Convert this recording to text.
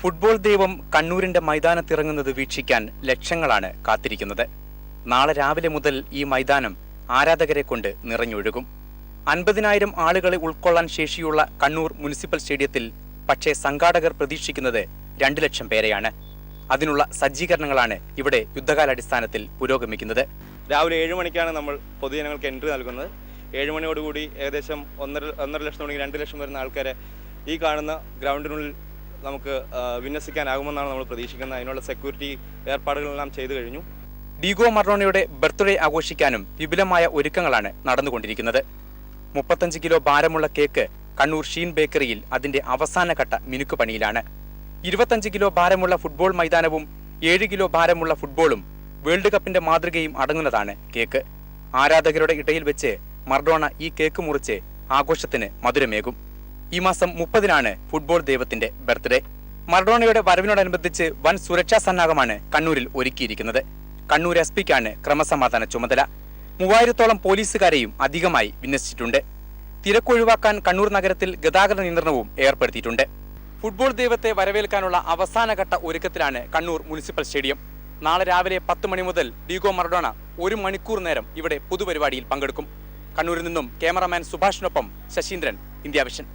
Football ദൈവം കണ്ണൂരിന്റെ മൈതാനത്തിറങ്ങുന്നത് വീക്ഷിക്കാൻ ലക്ഷങ്ങളാണ് കാത്തിരിക്കുന്നത്. നാളെ രാവിലെ മുതൽ ഈ മൈതാനം ആരാധകരെ കൊണ്ട് നിറഞ്ഞൊഴുകും. അൻപതിനായിരം ആളുകളെ ഉൾക്കൊള്ളാൻ ശേഷിയുള്ള കണ്ണൂർ മുനിസിപ്പൽ സ്റ്റേഡിയത്തിൽ പക്ഷേ സംഘാടകർ പ്രതീക്ഷിക്കുന്നത് രണ്ടു ലക്ഷം പേരെയാണ്. അതിനുള്ള സജ്ജീകരണങ്ങളാണ് ഇവിടെ യുദ്ധകാലാടിസ്ഥാനത്തിൽ പുരോഗമിക്കുന്നത്. രാവിലെ ഏഴ് മണിക്കാണ് നമ്മൾ പൊതുജനങ്ങൾക്ക് എൻട്രി നൽകുന്നത്. ഏഴ് മണിയോടുകൂടി ഏകദേശം ഒന്നര ഒന്നര ലക്ഷം തുടങ്ങി രണ്ട് ലക്ഷം വരുന്ന ആൾക്കാരെ ഈ കാണുന്ന ഗ്രൗണ്ടിനുള്ളിൽ നമുക്ക് വിന്യസിക്കാനാകുമെന്നാണ് നമ്മൾ പ്രതീക്ഷിക്കുന്നത്. അതിനുള്ള സെക്യൂരിറ്റി ഏർപ്പാടുകളെല്ലാം ചെയ്തു കഴിഞ്ഞു. ഡീഗോ മർഡോണയുടെ ബർത്ത്ഡേ ആഘോഷിക്കാനും വിപുലമായ ഒരുക്കങ്ങളാണ് നടന്നുകൊണ്ടിരിക്കുന്നത്. മുപ്പത്തഞ്ച് കിലോ ഭാരമുള്ള കേക്ക് കണ്ണൂർ ഷീൻ ബേക്കറിയിൽ അതിന്റെ അവസാനഘട്ട മിനുക്ക് പണിയിലാണ്. ഇരുപത്തഞ്ച് കിലോ ഭാരമുള്ള ഫുട്ബോൾ മൈതാനവും ഏഴ് കിലോ ഭാരമുള്ള ഫുട്ബോളും വേൾഡ് കപ്പിന്റെ മാതൃകയും അടങ്ങുന്നതാണ് കേക്ക്. ആരാധകരുടെ ഇടയിൽ വെച്ച് മർഡോണ ഈ കേക്ക് മുറിച്ച് ആഘോഷത്തിന് മധുരമേകും. ഈ മാസം മുപ്പതിനാണ് ഫുട്ബോൾ ദൈവത്തിന്റെ ബർത്ത്ഡേ. മറഡോണയുടെ വരവിനോടനുബന്ധിച്ച് വൻ സുരക്ഷാ സന്നാഹമാണ് കണ്ണൂരിൽ ഒരുക്കിയിരിക്കുന്നത്. കണ്ണൂർ എസ് പിക്കാണ് ക്രമസമാധാന ചുമതല. മൂവായിരത്തോളം പോലീസുകാരെയും അധികമായി വിന്യസിച്ചിട്ടുണ്ട്. തിരക്കൊഴിവാക്കാൻ കണ്ണൂർ നഗരത്തിൽ ഗതാഗത നിയന്ത്രണവും ഏർപ്പെടുത്തിയിട്ടുണ്ട്. ഫുട്ബോൾ ദൈവത്തെ വരവേൽക്കാനുള്ള അവസാനഘട്ട ഒരുക്കത്തിലാണ് കണ്ണൂർ മുനിസിപ്പൽ സ്റ്റേഡിയം. നാളെ രാവിലെ പത്ത് മണി മുതൽ ഡീഗോ മറഡോണ ഒരു മണിക്കൂർ നേരം ഇവിടെ പൊതുപരിപാടിയിൽ പങ്കെടുക്കും. കണ്ണൂരിൽ നിന്നും ക്യാമറമാൻ സുഭാഷിനൊപ്പം ശശീന്ദ്രൻ ഇന്ത്യ വിഷൻ.